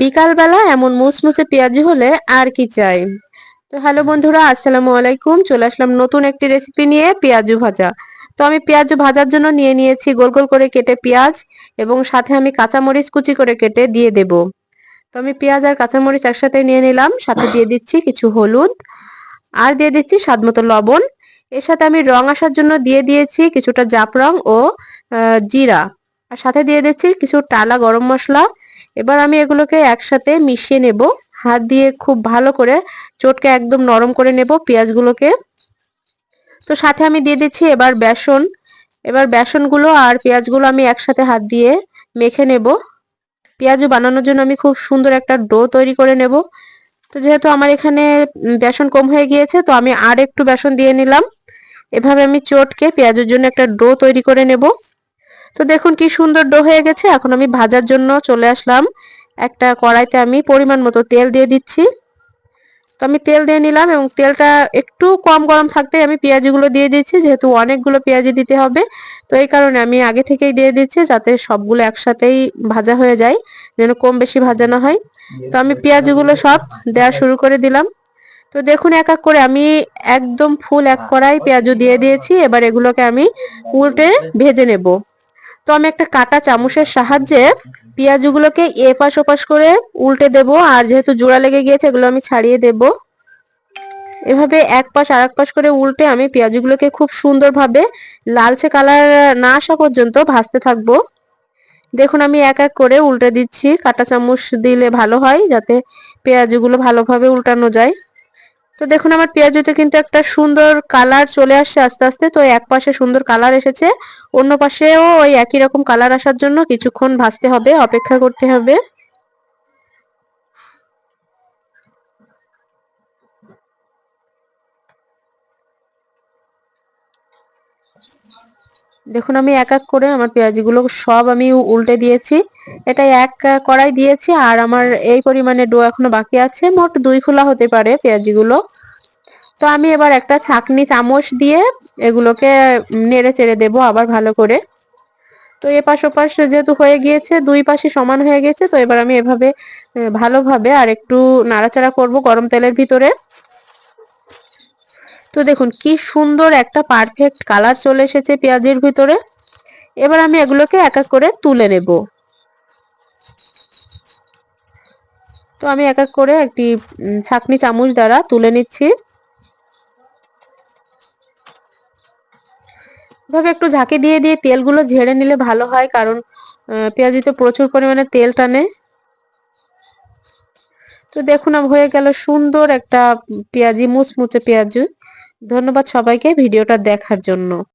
বিকালবেলা এমন মুচমুচে পেঁয়াজি হলে আর কি চাই? তো হ্যালো বন্ধুরা, আসসালামু আলাইকুম। চলে আসলাম নতুন একটি রেসিপি নিয়ে পেঁয়াজু ভাজা। তো আমি পেঁয়াজু ভাজার জন্য নিয়ে নিয়েছি গোল গোল করে কেটে পেঁয়াজ এবং সাথে আমি কাঁচামরিচ কুচি করে কেটে দিয়ে দেব। তো আমি পেঁয়াজ আর কাঁচামরিচ একসাথে নিয়ে নিলাম, সাথে দিয়ে দিচ্ছি কিছু হলুদ আর দিয়ে দিচ্ছি স্বাদ মতো লবণ। এর সাথে আমি রং আসার জন্য দিয়ে দিয়েছি কিছুটা জাফরং ও জিরা। আর সাথে দিয়ে দিচ্ছি কিছু টালা গরম মশলা এবার আমি এগুলোকে একসাথে মিশিয়ে নেব। হাত দিয়ে খুব ভালো করে চটকে একদম নরম করে নেব পেঁয়াজগুলোকে। তো সাথে আমি দিয়ে দিচ্ছি এবার বেসন। এবার বেসনগুলো আর পেঁয়াজগুলো আমি একসাথে হাত দিয়ে মেখে নেব। পেঁয়াজও বানানোর জন্য আমি খুব সুন্দর একটা ডো তৈরি করে নেব। তো যেহেতু আমার এখানে বেসন কম হয়ে গিয়েছে, তো আমি আর একটু বেসন দিয়ে নিলাম। এভাবে আমি চটকে পেঁয়াজের জন্য একটা ডো তৈরি করে নেব। তো দেখুন কি সুন্দর ডো হয়ে গেছে। এখন আমি ভাজার জন্য চলে আসলাম। একটা কড়াইতে আমি পরিমাণ মতো তেল দিয়ে দিচ্ছি। তো আমি তেল দিয়ে নিলাম এবং তেলটা একটু কম গরম থাকতে আমি পেঁয়াজগুলো দিয়ে দিচ্ছি যেহেতু অনেকগুলো পেঁয়াজি দিতে হবে। তো এই কারণে আমি আগে থেকেই দিয়ে দিচ্ছি যাতে সবগুলো একসাথেই ভাজা হয়ে যায়, যেন কম বেশি ভাজা না হয়। তো আমি পেঁয়াজগুলো সব দেওয়া শুরু করে দিলাম। তো দেখুন এক এক করে আমি একদম ফুল এক কড়াই পেঁয়াজু দিয়ে দিয়েছি। এবার এগুলোকে আমি উল্টে ভেজে নেব। তো আমি একটা কাটা চামচের সাহায্যে পেঁয়াজগুলোকে এপাশ ওপাশ করে উল্টে দেব, আর যেহেতু জোড়া লেগে গিয়েছে এগুলো আমি ছাড়িয়ে দেব। এভাবে এক পাশ আর এক পাশ করে উল্টে আমি পেঁয়াজগুলোকে খুব সুন্দরভাবে লালচে কালার না আসা পর্যন্ত ভাজতে থাকব। দেখুন আমি এক এক করে উল্টে দিচ্ছি, কাটা চামচ দিলে ভালো হয় যাতে পেঁয়াজগুলো ভালোভাবে উল্টানো যায়। তো দেখুন, আমার পেঁয়াজুতে কিন্তু একটা সুন্দর কালার চলে আসছে আস্তে আস্তে। তো এক পাশে সুন্দর কালার এসেছে, অন্য পাশেও ওই একই রকম কালার আসার জন্য কিছুক্ষণ ভাজতে হবে, অপেক্ষা করতে হবে। দেখুন, আমি এক এক করে আমার পেঁয়াজগুলো সব আমি উল্টে দিয়েছি। এটা এক কড়াই দিয়েছি, আর আমার এই পরিমাণে ডো এখনও বাকি আছে, মোট দুই খোলা হতে পারে পেঁয়াজিগুলো। তো আমি এবার একটা ছাকনি চামচ দিয়ে এগুলোকে নেড়ে চেড়ে দেবো আবার ভালো করে। তো এপাশ ওপাশ যেহেতু হয়ে গিয়েছে, দুই পাশে সমান হয়ে গেছে, তো এবার আমি এভাবে ভালোভাবে আর একটু নাড়াচাড়া করব গরম তেলের ভিতরে। তো দেখুন কি সুন্দর একটা পারফেক্ট কালার চলে এসেছে পেঁয়াজের ভিতরে। এবার আমি এগুলোকে এক এক করে তুলে নেব। তো আমি এক এক করে একটি ছাকনি চামচ দ্বারা তুলে নিচ্ছি। এভাবে একটু ঝাঁকি দিয়ে দিয়ে তেলগুলো ঝেড়ে নিলে ভালো হয়, কারণ পেঁয়াজিতে প্রচুর পরিমাণে তেল টানে। তো দেখুন হয়ে গেল সুন্দর একটা পেঁয়াজি, মুচমুচে পেঁয়াজি। ধন্যবাদ সবাইকে ভিডিওটা দেখার জন্য।